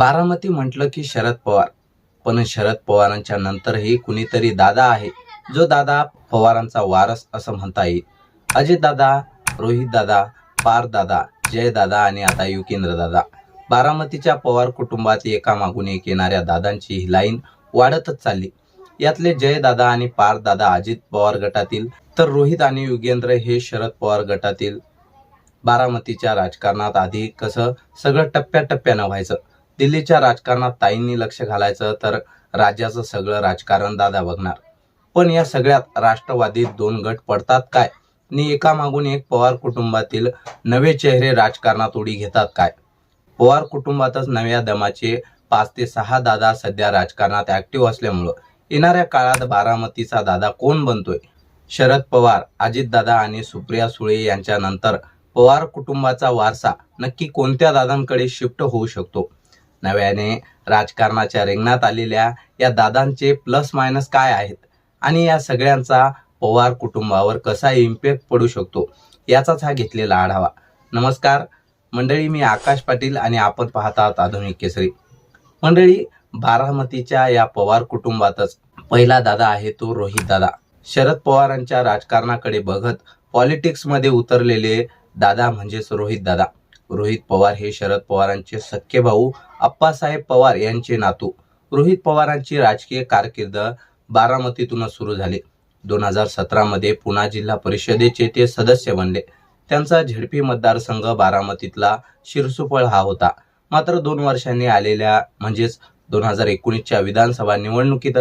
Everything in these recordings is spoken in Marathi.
बारामती म्हटलं की शरद पवार. पण शरद पवारांच्या नंतरही कुणीतरी दादा आहे जो दादा पवारांचा वारस असं म्हणता येईल. अजित दादा रोहित दादा पार दादा जय दादा आणि आता युकेंद्र दादा. बारामतीच्या पवार कुटुंबात एकामागून एक येणाऱ्या दादांची ही लाईन वाढतच चालली. यातले जय दादा आणि पार दादा अजित पवार गटातील तर रोहित आणि युगेंद्र हे शरद पवार गटातील बारामतीच्या राजकारणात आधी कसं सगळं टप्प्याटप्प्यानं व्हायचं. दिल्लीच्या राजकारणात ताईंनी लक्ष घालायचं तर राज्याचं सगळं राजकारण दादा बघणार. पण या सगळ्यात राष्ट्रवादीत दोन गट पडतात काय? आणि एकामागून एक पवार कुटुंबातील नवे चेहरे राजकारणात उडी घेतात काय? पवार कुटुंबातच नव्या दमाचे पाच ते सहा दादा सध्या राजकारणात ऍक्टिव्ह असल्यामुळं येणाऱ्या काळात बारामतीचा दादा कोण बनतोय? शरद पवार अजितदादा आणि सुप्रिया सुळे यांच्यानंतर पवार कुटुंबाचा वारसा नक्की कोणत्या दादांकडे शिफ्ट होऊ शकतो? नव्याने राजकारणाच्या रिंगणात आलेल्या या दादांचे प्लस मायनस काय आहेत? आणि या सगळ्यांचा पवार कुटुंबावर कसा इम्पॅक्ट पडू शकतो? याचाच हा घेतलेला आढावा. नमस्कार. मंडळी मी आकाश पाटील आणि आपण पाहत आहात आधुनिक केसरी. मंडळी बारामतीच्या या पवार कुटुंबातच पहिला दादा आहे तो रोहित दादा. शरद पवारांच्या राजकारणाकडे बघत पॉलिटिक्समध्ये उतरलेले दादा म्हणजेच रोहित दादा. रोहित पवार हे शरद पवारांचे सख्खे भाऊ अप्पासाहेब पवार यांचे नातू. रोहित पवारांची राजकीय कारकीर्द बारामतीतूनच सुरू झाली. दोन हजार सतरामध्ये पुणा जिल्हा परिषदेचे ते सदस्य बनले. त्यांचा झेडपी मतदारसंघ बारामतीतला शिरसुफळ हा होता. मात्र दोन वर्षांनी आलेल्या म्हणजेच दोन हजार एकोणीसच्या विधानसभा निवडणुकीत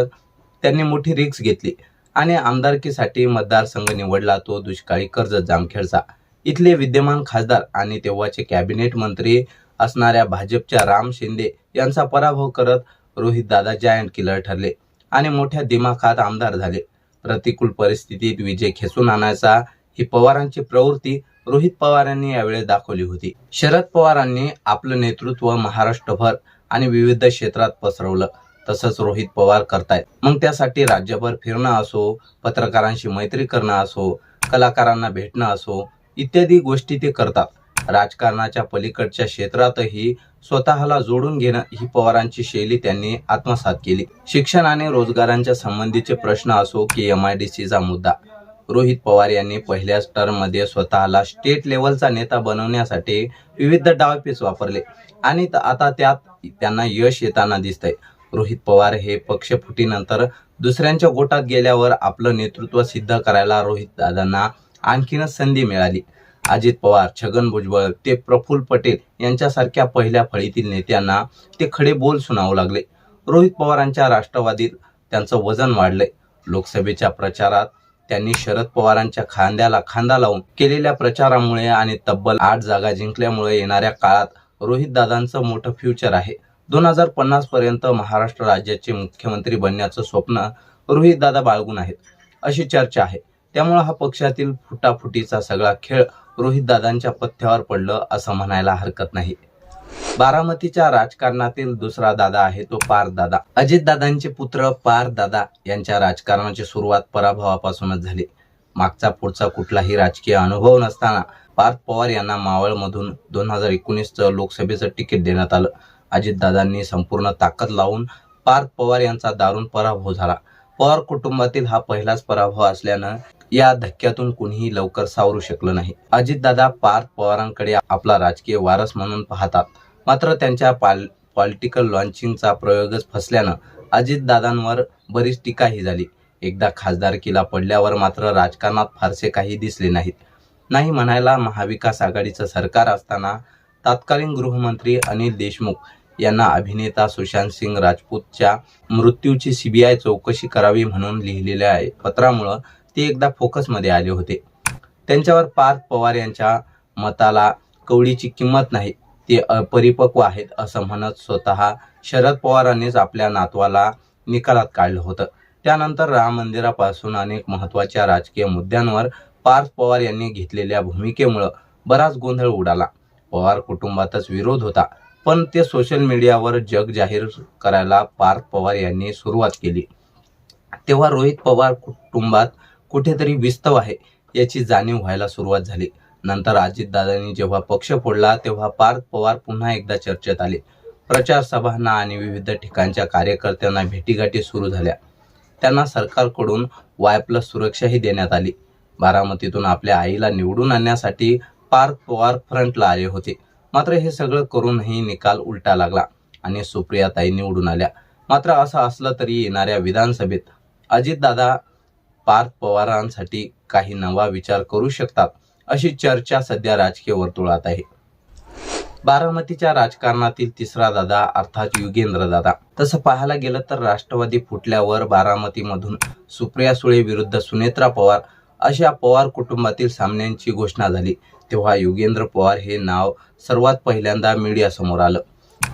त्यांनी मोठी रिक्स घेतली आणि आमदारकीसाठी मतदारसंघ निवडला तो दुष्काळी कर्ज जामखेडचा. इथले विद्यमान खासदार आणि तेव्हाचे कॅबिनेट मंत्री असणाऱ्या भाजपच्या राम शिंदे यांचा पराभव करत रोहित दादा जायंट किलर ठरले आणि मोठ्या दिमाखात आमदार झाले. प्रतिकूल परिस्थितीत विजय खेचून आणायचा ही पवारांची प्रवृत्ती रोहित पवार यांनी यावेळी दाखवली होती. शरद पवारांनी आपलं नेतृत्व महाराष्ट्रभर आणि विविध क्षेत्रात पसरवलं. तसंच रोहित पवार करतायत. मग त्यासाठी राज्यभर फिरणं असो पत्रकारांशी मैत्री करणं असो कलाकारांना भेटणं असो इत्यादी गोष्टी ते करतात. राजकारणाच्या पलीकडच्या क्षेत्रातही स्वतःला जोडून घेणं ही पवारांची शैली त्यांनी आत्मसात केली. शिक्षण आणि रोजगारांच्या संबंधीचे प्रश्न असो की एम आय डी सीचा मुद्दा. रोहित पवार यांनी पहिल्याच टर्ममध्ये स्वतःला स्टेट लेवलचा नेता बनवण्यासाठी विविध डावपेच वापरले. आणि आता त्यात त्यांना यश येताना दिसतंय. रोहित पवार हे पक्षफुटीनंतर दुसऱ्यांच्या गोटात गेल्यावर आपलं नेतृत्व सिद्ध करायला रोहित दादांना आणखीनच संधी मिळाली. अजित पवार छगन भुजबळ ते प्रफुल्ल पटेल यांच्यासारख्या पहिल्या फळीतील नेत्यांना ते खडे बोल सुनावू लागले. रोहित पवारांच्या राष्ट्रवादीत त्यांचं वजन वाढले. लोकसभेच्या प्रचारात त्यांनी शरद पवारांच्या खांद्याला खांदा लावून केलेल्या प्रचारामुळे आणि तब्बल आठ जागा जिंकल्यामुळे येणाऱ्या काळात रोहित दादांचं मोठं फ्युचर आहे. दोन हजार पन्नास पर्यंत महाराष्ट्र राज्याचे मुख्यमंत्री बनण्याचं स्वप्न रोहित दादा बाळगून आहेत अशी चर्चा आहे. त्यामुळे हा पक्षातील फुटाफुटीचा सगळा खेळ रोहित दादांच्या पथ्यावर पडलं असं म्हणायला हरकत नाही. बारामतीच्या राजकारणातील दुसरा दादा आहे तो पार दादा. अजित दादांचे पुत्र पार दादा यांच्या राजकारणाची सुरुवात पराभवापासूनच झाली. मागचा पुढचा कुठलाही राजकीय अनुभव नसताना पार्थ पवार यांना मावळमधून दोन हजार एकोणीसचं लोकसभेचं तिकीट देण्यात आलं. अजितदादांनी संपूर्ण ताकद लावून पार्थ पवार यांचा दारुण पराभव झाला. पवार कुटुंबातील हा पहिलाच पराभव असल्यानं या धक्क्यातून कुणीही लवकर सावरू शकलं नाही. अजितदादा पार्थ पवारांकडे आपला राजकीय वारस म्हणून पाहतात. मात्र त्यांच्या पाल पॉलिटिकल लॉन्चिंगचा प्रयोगच फसल्यानं अजितदादांवर बरीच टीकाही झाली. एकदा खासदारकीला पडल्यावर मात्र राजकारणात फारसे काही दिसले नाहीत. नाही म्हणायला महाविकास आघाडीचं सरकार असताना तत्कालीन गृहमंत्री अनिल देशमुख यांना अभिनेता सुशांत सिंग राजपूतच्या मृत्यूची सीबीआय चौकशी करावी म्हणून लिहिलेल्या आहे पत्रामुळं ते एकदा फोकसमध्ये आले होते. त्यांच्यावर पार्थ पवार यांच्या मताला कवडीची किंमत नाही ते अपरिपक्व आहेत असं म्हणत स्वतः शरद पवारांनीच आपल्या नातवाला निकालात काढलं होतं. त्यानंतर राम मंदिरापासून अनेक महत्त्वाच्या राजकीय मुद्द्यांवर पार्थ पवार यांनी घेतलेल्या भूमिकेमुळं बराच गोंधळ उडाला. पवार कुटुंबातच विरोध होता पण ते सोशल मीडियावर जग जाहीर करायला पार्थ पवार यांनी सुरुवात केली. तेव्हा रोहित पवार कुटुंबात कुठेतरी विस्तव आहे याची जाणीव व्हायला सुरुवात झाली. नंतर अजितदादांनी जेव्हा पक्ष फोडला तेव्हा पार्थ पवार पुन्हा एकदा चर्चेत आले. प्रचार सभांना आणि विविध ठिकाणच्या कार्यकर्त्यांना भेटीगाठी सुरू झाल्या. त्यांना सरकारकडून वाय प्लस सुरक्षाही देण्यात आली. बारामतीतून आपल्या आईला निवडून आणण्यासाठी पार्थ पवार फ्रंटला आले होते. मात्र हे सगळं करूनही निकाल उलटा लागला आणि सुप्रियाताई निवडून आल्या. मात्र असं असलं तरी येणाऱ्या विधानसभेत अजितदादा पार्थ पवारांसाठी काही नवा विचार करू शकतात अशी चर्चा सध्या राजकीय वर्तुळात आहे. बारामतीच्या राजकारणातील तिसरा दादा अर्थात युगेंद्र दादा. तसं पाहायला गेलं तर राष्ट्रवादी फुटल्यावर बारामतीमधून सुप्रिया सुळे विरुद्ध सुनेत्रा पवार अशा पवार कुटुंबातील सामन्यांची घोषणा झाली. तेव्हा युगेंद्र पवार हे नाव सर्वात पहिल्यांदा मीडियासमोर आलं.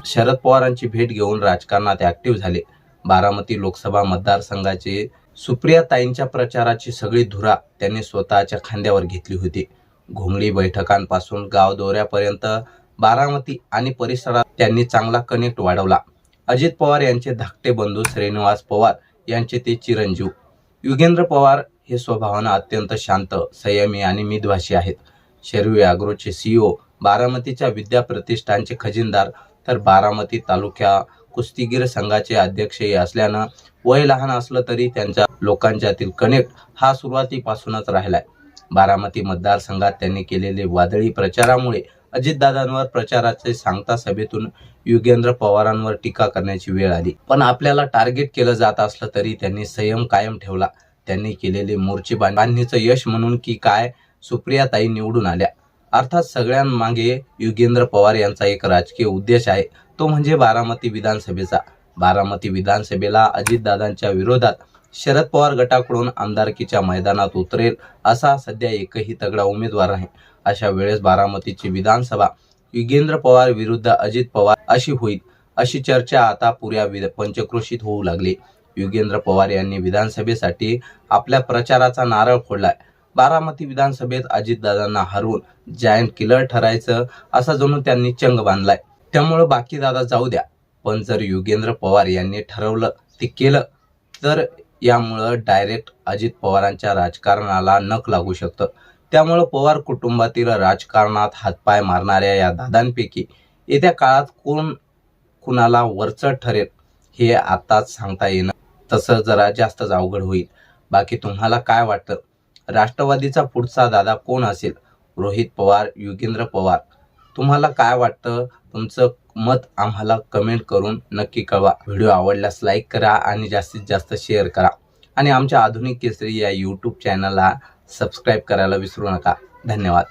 शरद पवारांची भेट घेऊन राजकारणात ॲक्टिव्ह झाले. बारामती लोकसभा मतदारसंघाचे सुप्रियाताईंच्या प्रचाराची सगळी धुरा त्यांनी स्वतःच्या खांद्यावर घेतली होती. घोंगडी बैठकांपासून गाव दौऱ्यापर्यंत बारामती आणि परिसरात त्यांनी चांगला कनेक्ट वाढवला. अजित पवार यांचे धाकटे बंधू श्रीनिवास पवार यांचे ते चिरंजीव. युगेंद्र पवार हे स्वभावानं अत्यंत शांत संयमी आणि मितभाषी आहेत. शेरवी अॅग्रोचे सीईओ बारामतीच्या विद्या प्रतिष्ठानचे खजिनदार तर बारामती तालुक्या कुस्तीगीर संघाचे अध्यक्षही असल्यानं वय लहान असलं तरी त्यांच्या लोकांच्यातील कनेक्ट हा सुरुवातीपासूनच राहिलाय. बारामती मतदारसंघात त्यांनी केलेले वादळी प्रचारामुळे अजितदादांवर प्रचाराचे सांगता सभेतून युगेंद्र पवारांवर टीका करण्याची वेळ आली. पण आपल्याला टार्गेट केलं जात असलं तरी त्यांनी संयम कायम ठेवला. त्यांनी केलेले मोर्चे बांध- बांधणीचं यश म्हणून की काय सुप्रियाताई निवडून आल्या. अर्थात सगळ्यांमागे युगेंद्र पवार यांचा एक राजकीय उद्देश आहे. तो म्हणजे बारामती विधानसभेचा. बारामती विधानसभेला अजितदादांच्या विरोधात शरद पवार गटाकडून आमदारकीच्या मैदानात उतरेल असा सध्या एकही तगडा उमेदवार नाही. अशा वेळेस बारामतीची विधानसभा युगेंद्र पवार विरुद्ध अजित पवार अशी होईल अशी चर्चा आता पुऱ्या पंचक्रोशीत होऊ लागली. युगेंद्र पवार यांनी विधानसभेसाठी आपल्या प्रचाराचा नारळ फोडलाय. बारामती विधानसभेत अजितदादांना हरवून जायंट किलर ठरायचं असा जणू त्यांनी चंग बांधलाय. त्यामुळं बाकी दादा जाऊ द्या. पण जर योगेंद्र पवार यांनी ठरवलं ते केलं तर यामुळं डायरेक्ट अजित पवारांच्या राजकारणाला नख लागू शकतं. त्यामुळं पवार कुटुंबातील राजकारणात हातपाय मारणाऱ्या या दादांपैकी येत्या काळात कोण कुणाला वरचढ ठरेल हे आताच सांगता येणं तसं जरा जास्तच अवघड होईल. बाकी तुम्हाला काय वाटतं? राष्ट्रवादीचा पुढचा दादा कोण असेल? रोहित पवार युगेंद्र पवार. तुम्हाला काय वाटतं? तुमचं मत आम्हाला कमेंट करून नक्की कळवा. व्हिडिओ आवडल्यास लाईक करा आणि जास्तीत जास्त शेअर करा. आणि आमच्या आधुनिक केसरी या यूट्यूब चॅनलला सबस्क्राईब करायला विसरू नका. धन्यवाद.